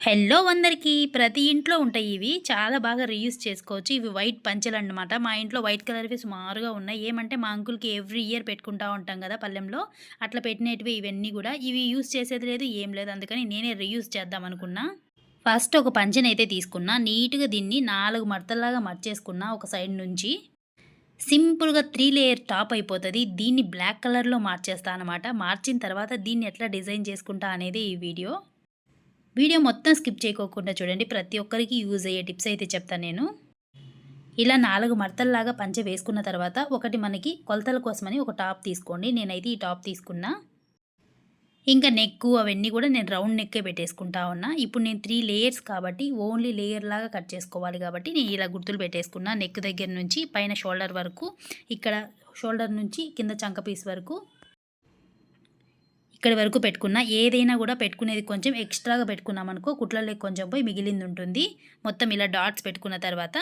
Hello అందరికీ ప్రతి ఇంట్లో ఉంటాయి ఇవి. చాలా బాగా రీయూస్ చేసుకోవచ్చు. ఇవి వైట్ పంచెలు అన్నమాట. మా ఇంట్లో వైట్ కలర్వి సుమారుగా ఉన్నాయి. ఏమంటే మా అంకుల్కి ఎవ్రీ ఇయర్ పెట్టుకుంటా ఉంటాం కదా పల్లెంలో. అట్లా పెట్టినవి ఇవన్నీ కూడా. ఇవి యూస్ చేసేది లేదు ఏం లేదు. అందుకని నేనే రీయూస్ చేద్దాం అనుకున్నా. ఫస్ట్ ఒక పంచెని అయితే తీసుకున్నా. నీట్గా దీన్ని నాలుగు మడతల్లాగా మర్చేసుకున్నా ఒక సైడ్ నుంచి. సింపుల్గా త్రీ లేయర్ టాప్ అయిపోతుంది. దీన్ని బ్లాక్ కలర్లో మార్చేస్తా అనమాట మార్చిన తర్వాత దీన్ని ఎట్లా డిజైన్ చేసుకుంటా అనేది ఈ వీడియో. వీడియో మొత్తం స్కిప్ చేయకోకుండా చూడండి. ప్రతి ఒక్కరికి యూజ్ అయ్యే టిప్స్ అయితే చెప్తాను నేను. ఇలా నాలుగు మడతల్లాగా పంచె వేసుకున్న తర్వాత ఒకటి మనకి కొలతల కోసమని ఒక టాప్ తీసుకోండి. నేనైతే ఈ టాప్ తీసుకున్నా. ఇంకా నెక్ అవన్నీ కూడా నేను రౌండ్ నెక్కే పెట్టేసుకుంటా ఉన్నా. ఇప్పుడు నేను త్రీ లేయర్స్ కాబట్టి ఓన్లీ లేయర్ లాగా కట్ చేసుకోవాలి కాబట్టి నేను ఇలా గుర్తులు పెట్టేసుకున్నా. నెక్ దగ్గర నుంచి పైన షోల్డర్ వరకు ఇక్కడ షోల్డర్ నుంచి కింద చంక పీస్ వరకు ఇక్కడ వరకు పెట్టుకున్నా ఏదైనా కూడా పెట్టుకునేది కొంచెం ఎక్స్ట్రాగా పెట్టుకున్నాం అనుకో కుట్లలో కొంచెం పోయి మిగిలింది ఉంటుంది మొత్తం ఇలా డాట్స్ పెట్టుకున్న తర్వాత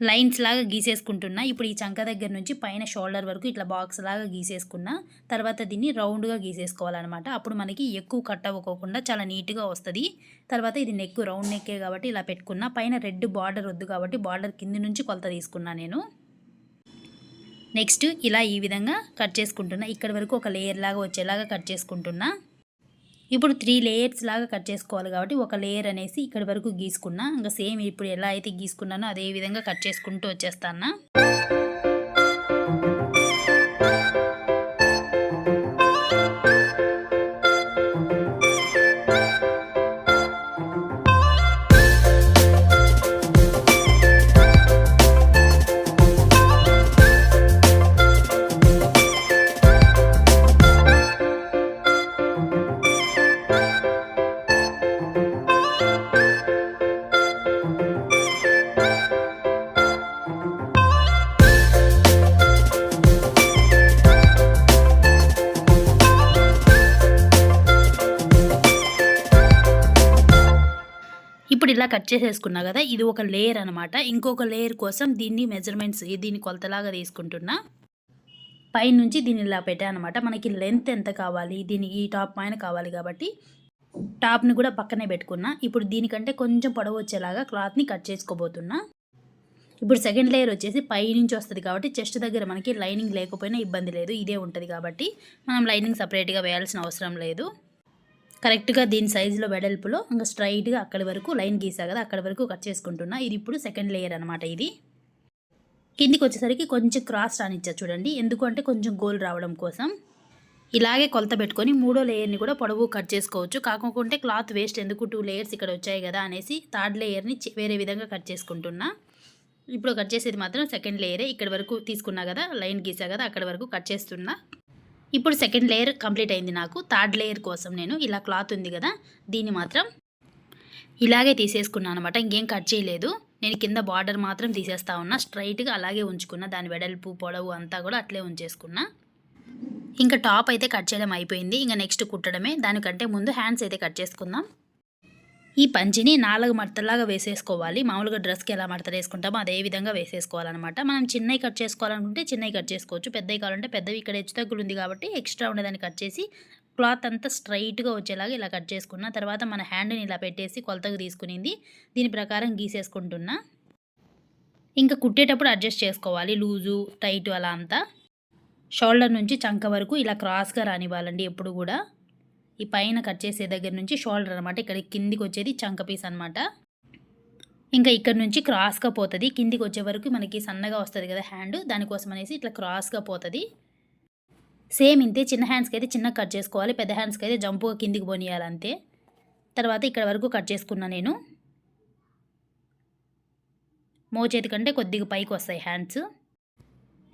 లైన్స్ లాగా గీసేసుకుంటున్నా. ఇప్పుడు ఈ చంక దగ్గర నుంచి పైన షోల్డర్ వరకు ఇట్లా బాక్స్ లాగా గీసేసుకున్నా తర్వాత దీన్ని రౌండ్గా గీసేసుకోవాలన్నమాట. అప్పుడు మనకి ఎక్కువ కట్ అవ్వకోకుండా చాలా నీట్గా వస్తుంది. తర్వాత ఇది నెక్ రౌండ్ నెక్కే కాబట్టి ఇలా పెట్టుకున్నా. పైన రెడ్ బార్డర్ వద్దు కాబట్టి బార్డర్ కింది నుంచి కొలత తీసుకున్నా నేను. నెక్స్ట్ ఇలా ఈ విధంగా కట్ చేసుకుంటున్నా. ఇక్కడ వరకు ఒక లేయర్ లాగా వచ్చేలాగా కట్ చేసుకుంటున్నా. ఇప్పుడు త్రీ లేయర్స్ లాగా కట్ చేసుకోవాలి కాబట్టి ఒక లేయర్ అనేసి ఇక్కడ వరకు గీసుకున్నా. ఇంకా సేమ్ ఇప్పుడు ఎలా అయితే గీసుకున్నానో అదే విధంగా కట్ చేసుకుంటూ వచ్చేస్తాను ఇలా కట్ చేసేసుకున్నా కదా ఇది ఒక లేయర్ అనమాట ఇంకొక లేయర్ కోసం దీన్ని మెజర్మెంట్స్ దీన్ని కొలతలాగా తీసుకుంటున్నా. పైనుంచి దీన్ని ఇలా పెట్టానమాట మనకి లెంత్ ఎంత కావాలి దీని ఈ టాప్ పైన కావాలి కాబట్టి టాప్ని కూడా పక్కనే పెట్టుకున్నా. ఇప్పుడు దీనికంటే కొంచెం పొడవు వచ్చేలాగా క్లాత్ని కట్ చేసుకోబోతున్నా. ఇప్పుడు సెకండ్ లేయర్ వచ్చేసి పై నుంచి వస్తుంది కాబట్టి చెస్ట్ దగ్గర మనకి లైనింగ్ లేకపోయినా ఇబ్బంది లేదు ఇదే ఉంటుంది కాబట్టి మనం లైనింగ్ సపరేట్గా వేయాల్సిన అవసరం లేదు. కరెక్ట్గా దీని సైజులో వెడల్పులో ఇంకా స్ట్రైట్గా అక్కడి వరకు లైన్ గీసా కదా అక్కడి వరకు కట్ చేసుకుంటున్నా. ఇది ఇప్పుడు సెకండ్ లేయర్ అనమాట ఇది. కిందికి వచ్చేసరికి కొంచెం క్రాస్ రానిచ్చా చూడండి. ఎందుకంటే కొంచెం గోల్ రావడం కోసం. ఇలాగే కొలత పెట్టుకొని మూడో లేయర్ని కూడా పొడవు కట్ చేసుకోవచ్చు. కాకుంటే క్లాత్ వేస్ట్ ఎందుకు టూ లేయర్స్ ఇక్కడ వచ్చాయి కదా అనేసి థర్డ్ లేయర్ని వేరే విధంగా కట్ చేసుకుంటున్నా. ఇప్పుడు కట్ చేసేది మాత్రం సెకండ్ లేయరే. ఇక్కడ వరకు తీసుకున్నా కదా లైన్ గీసా కదా అక్కడ వరకు కట్ చేస్తున్నా. ఇప్పుడు సెకండ్ లేయర్ కంప్లీట్ అయింది నాకు. థర్డ్ లేయర్ కోసం నేను ఇలా క్లాత్ ఉంది కదా దీన్ని మాత్రం ఇలాగే తీసేసుకున్నాను అనమాట ఇంకేం కట్ చేయలేదు. నేను కింద బార్డర్ మాత్రం తీసేస్తా ఉన్నా. స్ట్రైట్గా అలాగే ఉంచుకున్నా. దాని వెడల్పు పొడవు అంతా కూడా అట్లే ఉంచేసుకున్నా. ఇంకా టాప్ అయితే కట్ చేయడం అయిపోయింది. ఇంకా నెక్స్ట్ కుట్టడమే. దానికంటే ముందు హ్యాండ్స్ అయితే కట్ చేసుకుందాం. ఈ పంచిని నాలుగు మడతలాగా వేసేసుకోవాలి. మామూలుగా డ్రెస్కి ఎలా మడతలు వేసుకుంటామో అదే విధంగా వేసేసుకోవాలన్నమాట. మనం చిన్నవి కట్ చేసుకోవాలనుకుంటే చిన్నవి కట్ చేసుకోవచ్చు. పెద్దవి కావాలంటే పెద్దవి. ఇక్కడ హెచ్చు తగ్గులు ఉంది కాబట్టి ఎక్స్ట్రా ఉండేదాన్ని కట్ చేసి క్లాత్ అంతా స్ట్రైట్గా వచ్చేలాగా ఇలా కట్ చేసుకున్న తర్వాత మన హ్యాండ్ని ఇలా పెట్టేసి కొలతకు తీసుకునింది. దీని ప్రకారం గీసేసుకుంటున్నా. ఇంకా కుట్టేటప్పుడు అడ్జస్ట్ చేసుకోవాలి. లూజు టైట్ అలా అంతా. షోల్డర్ నుంచి చంక వరకు ఇలా క్రాస్గా రానివ్వాలండి ఎప్పుడు కూడా. ఈ పైన కట్ చేసే దగ్గర నుంచి షోల్డర్ అనమాట ఇక్కడ కిందికి వచ్చేది చంక పీస్ అనమాట ఇంకా ఇక్కడ నుంచి క్రాస్గా పోతుంది. కిందికి వచ్చే వరకు మనకి సన్నగా వస్తుంది కదా హ్యాండ్. దానికోసం అనేసి ఇట్లా క్రాస్గా పోతుంది. సేమ్ ఇంతే చిన్న హ్యాండ్స్కి అయితే చిన్న కట్ చేసుకోవాలి. పెద్ద హ్యాండ్స్కి అయితే జంపుగా కిందికి పోనీయాలి అంతే. తర్వాత ఇక్కడ వరకు కట్ చేసుకున్నా నేను. మోచేతి కంటే కొద్దిగా పైకి వస్తాయి హ్యాండ్స్.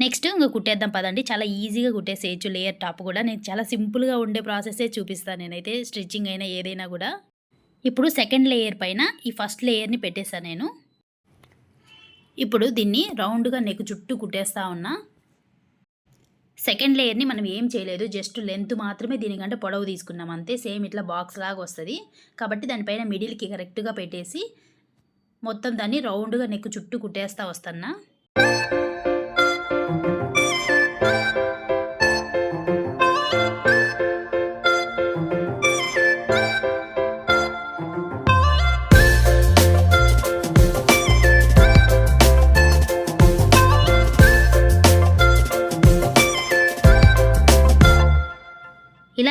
నెక్స్ట్ ఇంకా కుట్టేద్దాం పదండి. చాలా ఈజీగా కుట్టేసేయచ్చు లేయర్ టాప్ కూడా. నేను చాలా సింపుల్గా ఉండే ప్రాసెసే చూపిస్తాను నేనైతే స్టిచ్చింగ్ అయినా ఏదైనా కూడా. ఇప్పుడు సెకండ్ లేయర్ పైన ఈ ఫస్ట్ లేయర్ని పెట్టేశాను నేను. ఇప్పుడు దీన్ని రౌండ్గా నెక్ చుట్టూ కుట్టేస్తా ఉన్నా. సెకండ్ లేయర్ని మనం ఏం చేయలేదు. జస్ట్ లెంత్ మాత్రమే దీనికంటే పొడవు తీసుకున్నాం. అంతే సేమ్ ఇట్లా బాక్స్ లాగా వస్తుంది. కాబట్టి దానిపైన మిడిల్కి కరెక్ట్గా పెట్టేసి మొత్తం దాన్ని రౌండ్గా నెక్ చుట్టూ కుట్టేస్తా వస్తున్నా.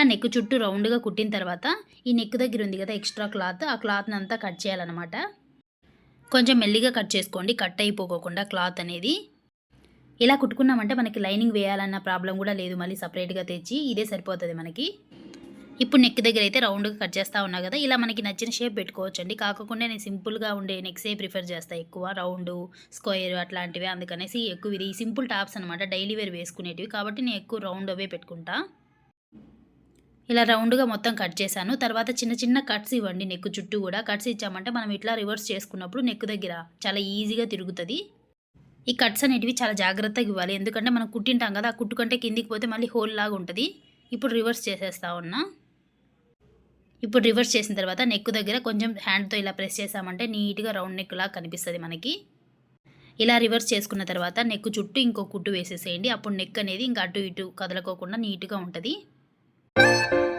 ఇలా నెక్ చుట్టూ రౌండ్గా కుట్టిన తర్వాత ఈ నెక్ దగ్గర ఉంది కదా ఎక్స్ట్రా క్లాత్ ఆ క్లాత్ని అంతా కట్ చేయాలన్నమాట. కొంచెం మెల్లిగా కట్ చేసుకోండి కట్ అయిపోకోకుండా క్లాత్ అనేది. ఇలా కుట్టుకున్నామంటే మనకి లైనింగ్ వేయాలన్న ప్రాబ్లం కూడా లేదు మళ్ళీ సపరేట్గా తెచ్చి ఇదే సరిపోతుంది మనకి. ఇప్పుడు నెక్ దగ్గర అయితే రౌండ్గా కట్ చేస్తూ ఉన్నా కదా ఇలా మనకి నచ్చిన షేప్ పెట్టుకోవచ్చండి. కాకుండా నేను సింపుల్గా ఉండే నెక్సే ప్రిఫర్ చేస్తాను ఎక్కువ రౌండ్ స్క్వేర్ అట్లాంటివి అందుకనేసి ఎక్కువ ఇది సింపుల్ టాప్స్ అనమాట డైలీ వేర్ వేసుకునేటివి. కాబట్టి నేను ఎక్కువ రౌండ్ అవే పెట్టుకుంటాను ఇలా రౌండ్గా మొత్తం కట్ చేశాను. తర్వాత చిన్న చిన్న కట్స్ ఇవ్వండి నెక్ చుట్టూ కూడా. కట్స్ ఇచ్చామంటే మనం ఇట్లా రివర్స్ చేసుకున్నప్పుడు నెక్ దగ్గర చాలా ఈజీగా తిరుగుతుంది. ఈ కట్స్ అనేటివి చాలా జాగ్రత్తగా ఇవ్వాలి. ఎందుకంటే మనం కుట్టింటాం కదా ఆ కుట్టు కంటే కిందికి పోతే మళ్ళీ హోల్ లాగా ఉంటుంది. ఇప్పుడు రివర్స్ చేసేస్తా ఉన్నా. ఇప్పుడు రివర్స్ చేసిన తర్వాత నెక్ దగ్గర కొంచెం హ్యాండ్తో ఇలా ప్రెస్ చేసామంటే నీట్గా రౌండ్ నెక్ లాగా కనిపిస్తుంది మనకి. ఇలా రివర్స్ చేసుకున్న తర్వాత నెక్ చుట్టూ ఇంకో కుట్టు వేసేసేయండి. అప్పుడు నెక్ అనేది ఇంకా అటు ఇటు కదలకోకుండా నీట్గా ఉంటుంది. Música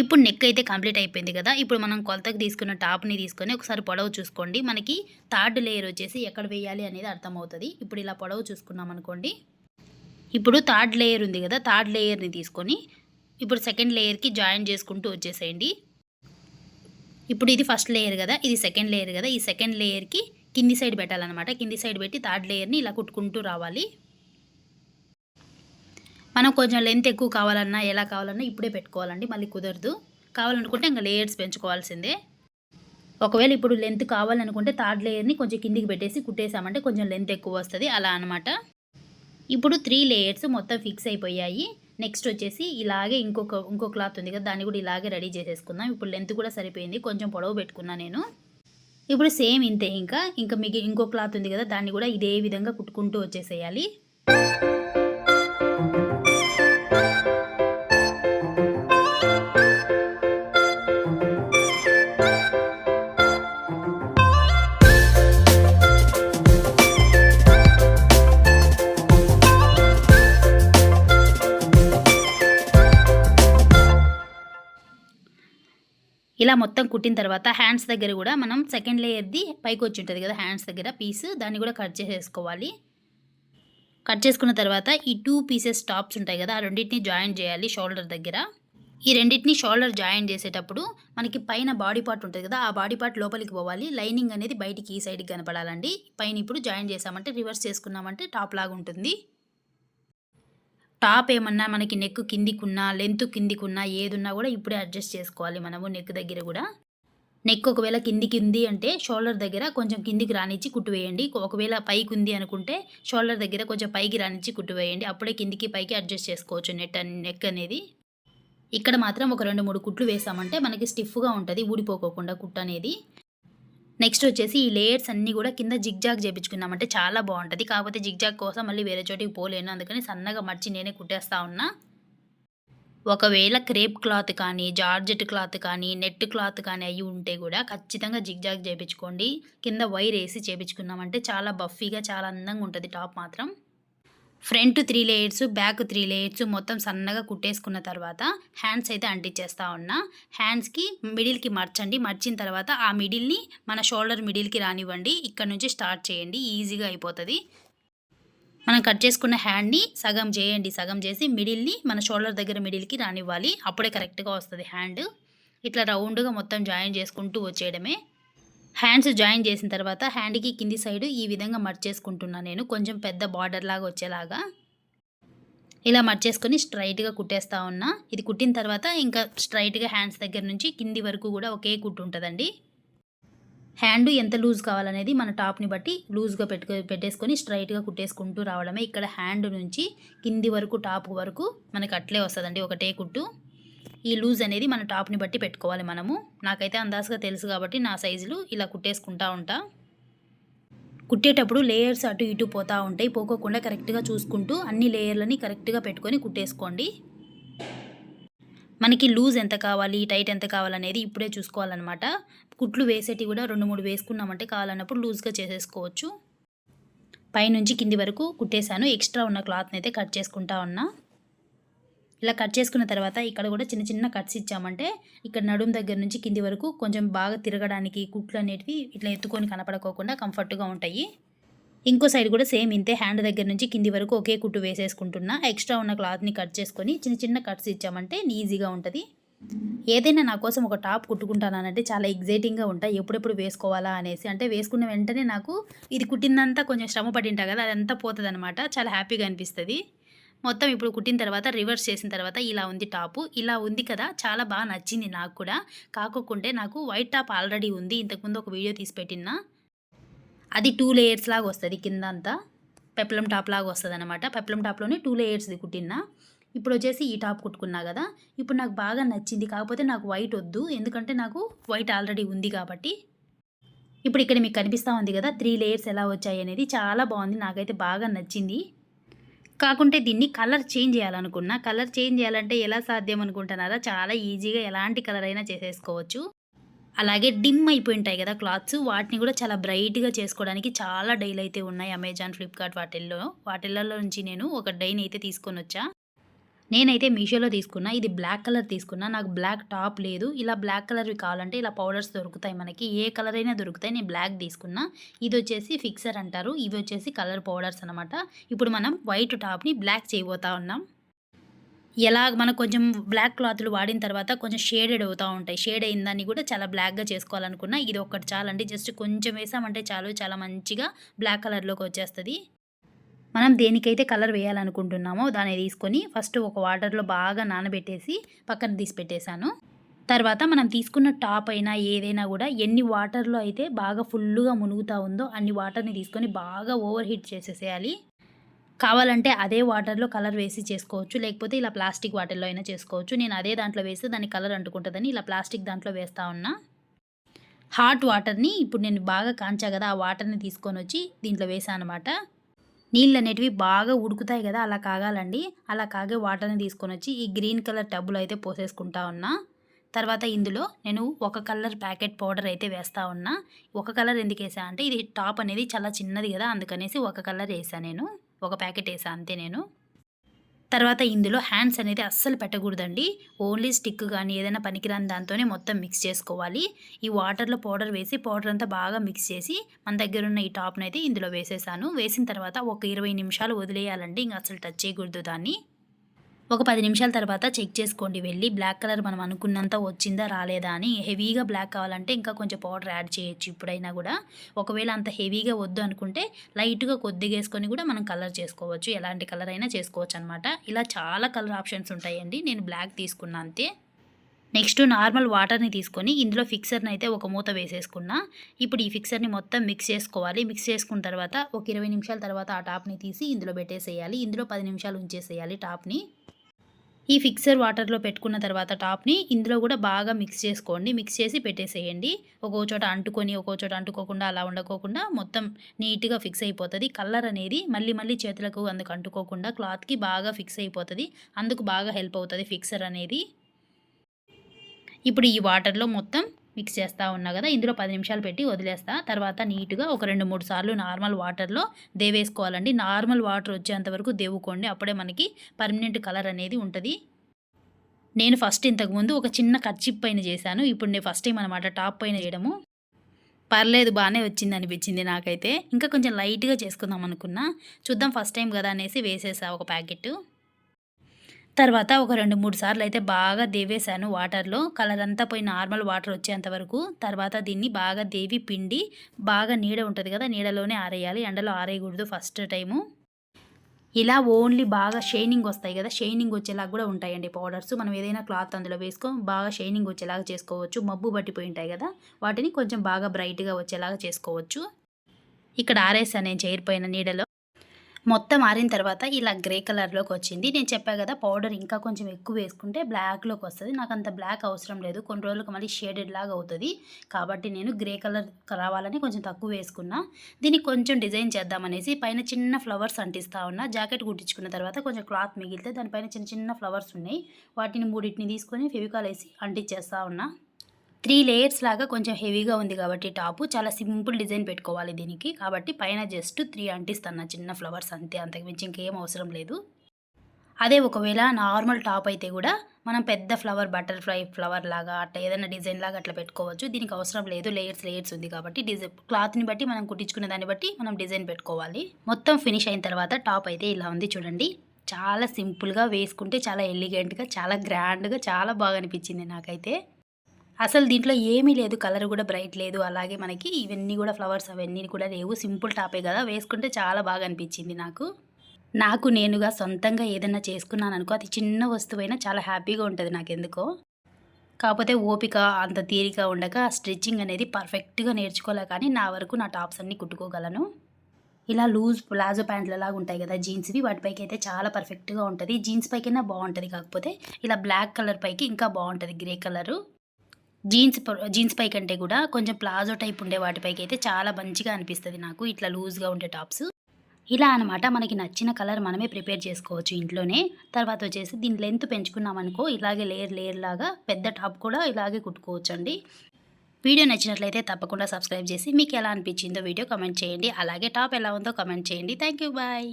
ఇప్పుడు నెక్ అయితే కంప్లీట్ అయిపోయింది కదా. ఇప్పుడు మనం కొలతకు తీసుకున్న టాప్ని తీసుకొని ఒకసారి పొడవు చూసుకోండి. మనకి థర్డ్ లేయర్ వచ్చేసి ఎక్కడ వేయాలి అనేది అర్థమవుతుంది. ఇప్పుడు ఇలా పొడవు చూసుకున్నాం అనుకోండి. ఇప్పుడు థర్డ్ లేయర్ ఉంది కదా థర్డ్ లేయర్ని తీసుకొని ఇప్పుడు సెకండ్ లేయర్కి జాయిన్ చేసుకుంటూ వచ్చేసేయండి. ఇప్పుడు ఇది ఫస్ట్ లేయర్ కదా ఇది సెకండ్ లేయర్ కదా. ఈ సెకండ్ లేయర్కి కింది సైడ్ పెట్టాలన్నమాట. కింది సైడ్ పెట్టి థర్డ్ లేయర్ని ఇలా కుట్టుకుంటూ రావాలి. మనం కొంచెం లెంత్ ఎక్కువ కావాలన్నా ఎలా కావాలన్నా ఇప్పుడే పెట్టుకోవాలండి మళ్ళీ కుదరదు. కావాలనుకుంటే ఇంకా లేయర్స్ పెంచుకోవాల్సిందే. ఒకవేళ ఇప్పుడు లెంత్ కావాలనుకుంటే థర్డ్ లేయర్ని కొంచెం కిందికి పెట్టేసి కుట్టేసామంటే కొంచెం లెంత్ ఎక్కువ వస్తుంది అలా అనమాట ఇప్పుడు త్రీ లేయర్స్ మొత్తం ఫిక్స్ అయిపోయాయి. నెక్స్ట్ వచ్చేసి ఇలాగే ఇంకొక ఇంకో క్లాత్ ఉంది కదా దాన్ని కూడా ఇలాగే రెడీ చేసేసుకుందాం. ఇప్పుడు లెంత్ కూడా సరిపోయింది కొంచెం పొడవు పెట్టుకున్నా నేను. ఇప్పుడు సేమ్ ఇంతే ఇంకా. ఇంకా మీకు ఇంకో క్లాత్ ఉంది కదా దాన్ని కూడా ఇదే విధంగా కుట్టుకుంటూ వచ్చేసేయాలి. ఇలా మొత్తం కుట్టిన తర్వాత హ్యాండ్స్ దగ్గర కూడా మనం సెకండ్ లేయర్ది పైకి వచ్చి ఉంటుంది కదా హ్యాండ్స్ దగ్గర పీస్ దాన్ని కూడా కట్ చేసేసుకోవాలి. కట్ చేసుకున్న తర్వాత ఈ టూ పీసెస్ టాప్స్ ఉంటాయి కదా ఆ రెండింటిని జాయిన్ చేయాలి షోల్డర్ దగ్గర. ఈ రెండింటిని షోల్డర్ జాయిన్ చేసేటప్పుడు మనకి పైన బాడీ పార్ట్ ఉంటుంది కదా ఆ బాడీ పార్ట్ లోపలికి పోవాలి. లైనింగ్ అనేది బయటికి ఈ సైడ్కి కనపడాలండి. పైన ఇప్పుడు జాయిన్ చేసామంటే రివర్స్ చేసుకున్నామంటే టాప్ లాగా ఉంటుంది. టాప్ ఏమన్నా మనకి నెక్ కిందికున్నా లెంత్ కిందికున్నా ఏదున్నా కూడా ఇప్పుడే అడ్జస్ట్ చేసుకోవాలి మనము నెక్ దగ్గర కూడా. నెక్ ఒకవేళ కిందికి ఉంది అంటే షోల్డర్ దగ్గర కొంచెం కిందికి రానిచ్చి కుట్టు వేయండి. ఒకవేళ పైకి ఉంది అనుకుంటే షోల్డర్ దగ్గర కొంచెం పైకి రానిచ్చి కుట్టు వేయండి. అప్పుడే కిందికి పైకి అడ్జస్ట్ చేసుకోవచ్చు నెట్ నెక్ అనేది. ఇక్కడ మాత్రం ఒక రెండు మూడు కుట్లు వేసామంటే మనకి స్టిఫ్గా ఉంటుంది ఊడిపోకోకుండా కుట్టు అనేది. నెక్స్ట్ వచ్చేసి ఈ లేయర్స్ అన్నీ కూడా కింద జిగ్జాగ్ చేయించుకున్నామంటే చాలా బాగుంటుంది. కాకపోతే జిగ్జాగ్ కోసం మళ్ళీ వేరే చోటికి పోలేను. అందుకని సన్నగా మర్చి నేనే కుట్టేస్తా ఉన్నా. ఒకవేళ క్రేప్ క్లాత్ కానీ జార్జెట్ క్లాత్ కానీ నెట్ క్లాత్ కానీ అవి ఉంటే కూడా ఖచ్చితంగా జిగ్జాగ్ చేయించుకోండి కింద వైర్ వేసి చేయించుకున్నామంటే చాలా బఫీగా చాలా అందంగా ఉంటుంది టాప్ మాత్రం. Front three layers back three layers మొత్తం సన్నగా కుట్టేసుకున్న తర్వాత హ్యాండ్స్ అయితే అంటించేస్తా ఉన్నా. హ్యాండ్స్కి మిడిల్కి మర్చండి మర్చిన తర్వాత ఆ మిడిల్ని మన షోల్డర్ మిడిల్కి రానివ్వండి. ఇక్కడ నుంచి స్టార్ట్ చేయండి ఈజీగా అయిపోతుంది. మనం కట్ చేసుకున్న హ్యాండ్ని సగం చేయండి సగం చేసి మిడిల్ని మన షోల్డర్ దగ్గర మిడిల్కి రానివ్వాలి. అప్పుడే కరెక్ట్గా వస్తుంది హ్యాండ్. ఇట్లా రౌండ్గా మొత్తం జాయిన్ చేసుకుంటూ వచ్చేయడమే. హ్యాండ్స్ జాయిన్ చేసిన తర్వాత హ్యాండ్కి కింది సైడ్ ఈ విధంగా మర్చేసుకుంటున్నాను నేను. కొంచెం పెద్ద బార్డర్ లాగా వచ్చేలాగా. ఇలా మర్చేసుకొని స్ట్రైట్గా కుట్టేస్తా ఉన్నా. ఇది కుట్టిన తర్వాత ఇంకా స్ట్రైట్గా హ్యాండ్స్ దగ్గర నుంచి కింది వరకు కూడా ఒకే కుట్టు ఉంటుందండి. హ్యాండ్ ఎంత లూజ్ కావాలనేది మన టాప్ని బట్టి లూజ్గా పెట్టుకో పెట్టేసుకొని స్ట్రైట్గా కుట్టేసుకుంటూ రావడమే. ఇక్కడ హ్యాండ్ నుంచి కింది వరకు టాప్ వరకు మనకు అట్లే వస్తుందండి ఒకటే కుట్టు. ఈ లూజ్ అనేది మన టాప్ని బట్టి పెట్టుకోవాలి మనము. నాకైతే అందాజుగా తెలుసు కాబట్టి నా సైజులు ఇలా కుట్టేసుకుంటా ఉంటా. కుట్టేటప్పుడు లేయర్స్ అటు ఇటు పోతూ ఉంటాయి. పోకోకుండా కరెక్ట్గా చూసుకుంటూ అన్ని లేయర్లని కరెక్ట్గా పెట్టుకొని కుట్టేసుకోండి. మనకి లూజ్ ఎంత కావాలి టైట్ ఎంత కావాలనేది ఇప్పుడే చూసుకోవాలన్నమాట. కుట్లు వేసేటి కూడా రెండు మూడు వేసుకున్నామంటే కావాలన్నప్పుడు లూజ్గా చేసేసుకోవచ్చు. పైనుంచి కింది వరకు కుట్టేశాను. ఎక్స్ట్రా ఉన్న క్లాత్ని అయితే కట్ చేసుకుంటా ఉన్నా. ఇలా కట్ చేసుకున్న తర్వాత ఇక్కడ కూడా చిన్న చిన్న కట్స్ ఇచ్చామంటే ఇక్కడ నడుం దగ్గర నుంచి కింది వరకు కొంచెం బాగా తిరగడానికి కుట్లు అనేటివి ఇట్లా ఎత్తుకొని కనపడకోకుండా కంఫర్ట్గా ఉంటాయి. ఇంకో సైడ్ కూడా సేమ్ ఇంతే హ్యాండ్ దగ్గర నుంచి కింది వరకు ఒకే కుట్టు వేసేసుకుంటున్నా. ఎక్స్ట్రా ఉన్న క్లాత్ని కట్ చేసుకొని చిన్న చిన్న కట్స్ ఇచ్చామంటే ఈజీగా ఉంటుంది. ఏదైనా నా కోసం ఒక టాప్ కుట్టుకుంటానంటే చాలా ఎగ్జైటింగ్గా ఉంటాయి ఎప్పుడెప్పుడు వేసుకోవాలా అనేసి. అంటే వేసుకున్న వెంటనే నాకు ఇది కుట్టిందంతా కొంచెం శ్రమ పడింటా కదా అదంతా పోతుంది చాలా హ్యాపీగా అనిపిస్తుంది. మొత్తం ఇప్పుడు కుట్టిన తర్వాత రివర్స్ చేసిన తర్వాత ఇలా ఉంది టాపు. ఇలా ఉంది కదా చాలా బాగా నచ్చింది నాకు కూడా. కాకోకుంటే నాకు వైట్ టాప్ ఆల్రెడీ ఉంది. ఇంతకుముందు ఒక వీడియో తీసి పెట్టినా అది టూ లేయర్స్ లాగా వస్తుంది కింద అంతా పెప్లం టాప్ లాగా వస్తుంది అనమాట పెప్లం టాప్లోనే టూ లేయర్స్ది కుట్టినా ఇప్పుడు వచ్చేసి ఈ టాప్ కుట్టుకున్నా కదా. ఇప్పుడు నాకు బాగా నచ్చింది. కాకపోతే నాకు వైట్ వద్దు. ఎందుకంటే నాకు వైట్ ఆల్రెడీ ఉంది కాబట్టి. ఇప్పుడు ఇక్కడ మీకు కనిపిస్తూ ఉంది కదా త్రీ లేయర్స్ ఎలా వచ్చాయి అనేది. చాలా బాగుంది. నాకైతే బాగా నచ్చింది. కాకుంటే దీన్ని కలర్ చేంజ్ చేయాలనుకున్నా. కలర్ చేంజ్ చేయాలంటే ఎలా సాధ్యం అనుకుంటున్నారా? చాలా ఈజీగా ఎలాంటి కలర్ అయినా చేసేసుకోవచ్చు. అలాగే డిమ్ అయిపోయి ఉంటాయి కదా క్లాత్స్. వాటిని కూడా చాలా బ్రైట్గా చేసుకోవడానికి చాలా డైలు అయితే ఉన్నాయి అమెజాన్ ఫ్లిప్కార్ట్ వాటిల్లో. వాటిల్లో నుంచి నేను ఒక డైని అయితే తీసుకొని వచ్చా. నేనైతే మీషోలో తీసుకున్నా. ఇది బ్లాక్ కలర్ తీసుకున్నా. నాకు బ్లాక్ టాప్ లేదు. ఇలా బ్లాక్ కలర్వి కావాలంటే ఇలా పౌడర్స్ దొరుకుతాయి మనకి. ఏ కలర్ అయినా దొరుకుతాయి. నేను బ్లాక్ తీసుకున్నా. ఇది వచ్చేసి ఫిక్సర్ అంటారు. ఇవి వచ్చేసి కలర్ పౌడర్స్ అనమాట ఇప్పుడు మనం వైట్ టాప్ని బ్లాక్ చేయబోతా ఉన్నాం. ఎలా మనకు కొంచెం బ్లాక్ క్లాత్లు వాడిన తర్వాత కొంచెం షేడెడ్ అవుతూ ఉంటాయి. షేడ్ అయిన దాన్ని కూడా చాలా బ్లాక్గా చేసుకోవాలనుకున్నా. ఇది ఒకటి చాలండి. జస్ట్ కొంచెం వేసామంటే చాలు. చాలా మంచిగా బ్లాక్ కలర్లోకి వచ్చేస్తుంది. మనం దేనికైతే కలర్ వేయాలనుకుంటున్నామో దాన్ని తీసుకొని ఫస్ట్ ఒక వాటర్లో బాగా నానబెట్టేసి పక్కన తీసి పెట్టేశాను తర్వాత మనం తీసుకున్న టాప్ అయినా ఏదైనా కూడా ఎన్ని వాటర్లో అయితే బాగా ఫుల్గా మునుగుతూ ఉందో అన్ని వాటర్ని తీసుకొని బాగా ఓవర్ హీట్ చేసేసేయాలి. కావాలంటే అదే వాటర్లో కలర్ వేసి చేసుకోవచ్చు లేకపోతే ఇలా ప్లాస్టిక్ వాటర్లో అయినా చేసుకోవచ్చు. నేను అదే దాంట్లో వేస్తే దాని కలర్ అంటుకుంటుందని ఇలా ప్లాస్టిక్ దాంట్లో వేస్తూ ఉన్నా. హాట్ వాటర్ని ఇప్పుడు నేను బాగా కాంచా కదా ఆ వాటర్ని తీసుకొని వచ్చి దీంట్లో వేసాను అనమాట నీళ్ళు అనేటివి బాగా ఉడుకుతాయి కదా అలా కాగాలండి. అలా కాగే వాటర్ని తీసుకొని వచ్చి ఈ గ్రీన్ కలర్ టబ్బులో అయితే పోసేసుకుంటా ఉన్నా. తర్వాత ఇందులో నేను ఒక కలర్ ప్యాకెట్ పౌడర్ అయితే వేస్తా ఉన్నా. ఒక కలర్ ఎందుకు వేసా అంటే ఇది టాప్ అనేది చాలా చిన్నది కదా అందుకనేసి ఒక కలర్ వేసాను నేను. ఒక ప్యాకెట్ వేసా అంతే నేను. తర్వాత ఇందులో హ్యాండ్స్ అనేది అస్సలు పెట్టకూడదండి. ఓన్లీ స్టిక్ కానీ ఏదైనా పనికిరాని దాంతోనే మొత్తం మిక్స్ చేసుకోవాలి. ఈ వాటర్లో పౌడర్ వేసి పౌడర్ అంతా బాగా మిక్స్ చేసి మన దగ్గర ఉన్న ఈ టాప్ని అయితే ఇందులో వేసేసాను. వేసిన తర్వాత ఒక ఇరవై నిమిషాలు వదిలేయాలండి. ఇంకా అసలు టచ్ చేయకూడదు దాన్ని. ఒక పది నిమిషాల తర్వాత చెక్ చేసుకోండి. వెళ్ళి బ్లాక్ కలర్ మనం అనుకున్నంత వచ్చిందా రాలేదా అని హెవీగా బ్లాక్ కావాలంటే ఇంకా కొంచెం పౌడర్ యాడ్ చేయొచ్చు ఇప్పుడైనా కూడా. ఒకవేళ అంత హెవీగా వద్దు అనుకుంటే లైట్గా కొద్దిగా వేసుకొని కూడా మనం కలర్ చేసుకోవచ్చు. ఎలాంటి కలర్ అయినా చేసుకోవచ్చు అనమాట ఇలా చాలా కలర్ ఆప్షన్స్ ఉంటాయండి. నేను బ్లాక్ తీసుకున్నా అంతే. నెక్స్ట్ నార్మల్ వాటర్ని తీసుకొని ఇందులో ఫిక్సర్ని అయితే ఒక మూత వేసేసుకున్నా. ఇప్పుడు ఈ ఫిక్సర్ని మొత్తం మిక్స్ చేసుకోవాలి. మిక్స్ చేసుకున్న తర్వాత ఒక ఇరవై నిమిషాల తర్వాత ఆ టాప్ని తీసి ఇందులో పెట్టేసేయాలి. ఇందులో పది నిమిషాలు ఉంచేసేయాలి టాప్ని. ఈ ఫిక్సర్ వాటర్లో పెట్టుకున్న తర్వాత టాప్ని ఇందులో కూడా బాగా మిక్స్ చేసుకోండి. మిక్స్ చేసి పెట్టేసేయండి. ఒక్కో చోట అంటుకొని ఒక్కో చోట అంటుకోకుండా అలా ఉండకోకుండా మొత్తం నీట్గా ఫిక్స్ అయిపోతుంది. కలర్ అనేది మళ్ళీ మళ్ళీ చేతులకు అందుకు అంటుకోకుండా క్లాత్కి బాగా ఫిక్స్ అయిపోతుంది. అందుకు బాగా హెల్ప్ అవుతుంది ఫిక్సర్ అనేది. ఇప్పుడు ఈ వాటర్లో మొత్తం మిక్స్ చేస్తూ ఉన్నా కదా ఇందులో పది నిమిషాలు పెట్టి వదిలేస్తా. తర్వాత నీట్గా ఒక రెండు మూడు సార్లు నార్మల్ వాటర్లో దేవేసుకోవాలండి. నార్మల్ వాటర్ వచ్చేంత వరకు దేవుకోండి. అప్పుడే మనకి పర్మనెంట్ కలర్ అనేది ఉంటుంది. నేను ఫస్ట్ ఇంతకుముందు ఒక చిన్న కర్చిప్ పైన చేశాను. ఇప్పుడు నేను ఫస్ట్ టైం అనమాట టాప్ పైన చేయడము. పర్లేదు బాగానే వచ్చింది అనిపించింది నాకైతే. ఇంకా కొంచెం లైట్గా చేసుకుందాం అనుకున్నా. చూద్దాం ఫస్ట్ టైం కదా అనేసి వేసేసా ఒక ప్యాకెట్ తర్వాత ఒక రెండు మూడు సార్లు అయితే బాగా దేవేశాను వాటర్లో. కలర్ అంతా పోయి నార్మల్ వాటర్ వచ్చేంత వరకు. తర్వాత దీన్ని బాగా దేవి పిండి బాగా నీడ ఉంటుంది కదా నీడలోనే ఆరేయాలి. ఎండలో ఆరేయకూడదు ఫస్ట్ టైము. ఇలా ఓన్లీ బాగా షైనింగ్ వస్తాయి కదా షైనింగ్ వచ్చేలాగా కూడా ఉంటాయండి పౌడర్స్. మనం ఏదైనా క్లాత్ అందులో వేసుకో బాగా షైనింగ్ వచ్చేలాగా చేసుకోవచ్చు. మబ్బు పట్టిపోయి ఉంటాయి కదా వాటిని కొంచెం బాగా బ్రైట్గా వచ్చేలాగా చేసుకోవచ్చు. ఇక్కడ ఆరేసాను నేను చైర్ పైన నీడలో. మొత్తం ఆరిన తర్వాత ఇలా గ్రే కలర్లోకి వచ్చింది. నేను చెప్పా కదా పౌడర్ ఇంకా కొంచెం ఎక్కువ వేసుకుంటే బ్లాక్లోకి వస్తుంది. నాకు అంత బ్లాక్ అవసరం లేదు. కొన్ని రోజులకు మళ్ళీ షేడెడ్ లాగా అవుతుంది. కాబట్టి నేను గ్రే కలర్ రావాలని కొంచెం తక్కువ వేసుకున్నా. దీనికి కొంచెం డిజైన్ చేద్దామనేసి పైన చిన్న ఫ్లవర్స్ అంటిస్తా ఉన్నా. జాకెట్ కుట్టించుకున్న తర్వాత కొంచెం క్లాత్ మిగిలితే దానిపైన చిన్న చిన్న ఫ్లవర్స్ ఉన్నాయి. వాటిని మూడింటిని తీసుకొని ఫెవికాల్ వేసి అంటించేస్తా ఉన్నా. త్రీ లేయర్స్ లాగా కొంచెం హెవీగా ఉంది కాబట్టి టాపు. చాలా సింపుల్ డిజైన్ పెట్టుకోవాలి దీనికి. కాబట్టి పైన జస్ట్ త్రీ అంటిస్తాను చిన్న ఫ్లవర్స్ అంతే. అంతకుమించి ఇంకేం అవసరం లేదు. అదే ఒకవేళ నార్మల్ టాప్ అయితే కూడా మనం పెద్ద ఫ్లవర్ బటర్ఫ్లై ఫ్లవర్ లాగా అట్లా ఏదైనా డిజైన్ లాగా అట్లా పెట్టుకోవచ్చు. దీనికి అవసరం లేదు. లేయర్స్ లేయర్స్ ఉంది కాబట్టి డిజైన్ క్లాత్ని బట్టి మనం కుట్టించుకునే దాన్ని బట్టి మనం డిజైన్ పెట్టుకోవాలి. మొత్తం ఫినిష్ అయిన తర్వాత టాప్ అయితే ఇలా ఉంది చూడండి. చాలా సింపుల్గా వేసుకుంటే చాలా ఎలిగెంట్గా చాలా గ్రాండ్గా చాలా బాగా అనిపించింది నాకైతే. అసలు దీంట్లో ఏమీ లేదు కలర్ కూడా బ్రైట్ లేదు. అలాగే మనకి ఇవన్నీ కూడా ఫ్లవర్స్ అవన్నీ కూడా లేవు. సింపుల్ టాపే కదా. వేసుకుంటే చాలా బాగా అనిపించింది నాకు. నాకు నేనుగా సొంతంగా ఏదైనా చేసుకున్నాను అనుకో అది చిన్న వస్తువైనా చాలా హ్యాపీగా ఉంటుంది నాకు ఎందుకో కాకపోతే ఓపిక అంత తీరిక ఉండక స్టిచ్చింగ్ అనేది పర్ఫెక్ట్గా నేర్చుకోలే కానీ నా వరకు నా టాప్స్ అన్నీ కుట్టుకోగలను. ఇలా లూజ్ ప్లాజో ప్యాంట్లు లాగా ఉంటాయి కదా జీన్స్వి వాటిపైకి అయితే చాలా పర్ఫెక్ట్గా ఉంటుంది. జీన్స్ పైకైనా బాగుంటుంది కాకపోతే ఇలా బ్లాక్ కలర్ పైకి ఇంకా బాగుంటుంది గ్రే కలరు. జీన్స్ జీన్స్ పై కంటే కూడా కొంచెం ప్లాజో టైప్ ఉండే వాటిపైకి అయితే చాలా మంచిగా అనిపిస్తుంది నాకు. ఇట్లా లూజ్గా ఉండే టాప్స్. ఇలా అనమాట మనకి నచ్చిన కలర్ మనమే ప్రిపేర్ చేసుకోవచ్చు ఇంట్లోనే. తర్వాత వచ్చేసి దీని లెంత్ పెంచుకున్నామనుకో ఇలాగే లేయర్ లేయర్ లాగా పెద్ద టాప్ కూడా ఇలాగే కుట్టుకోవచ్చు అండి వీడియో నచ్చినట్లయితే తప్పకుండా సబ్స్క్రైబ్ చేసి మీకు ఎలా అనిపించిందో వీడియో కమెంట్ చేయండి. అలాగే టాప్ ఎలా ఉందో కమెంట్ చేయండి. Thank you bye.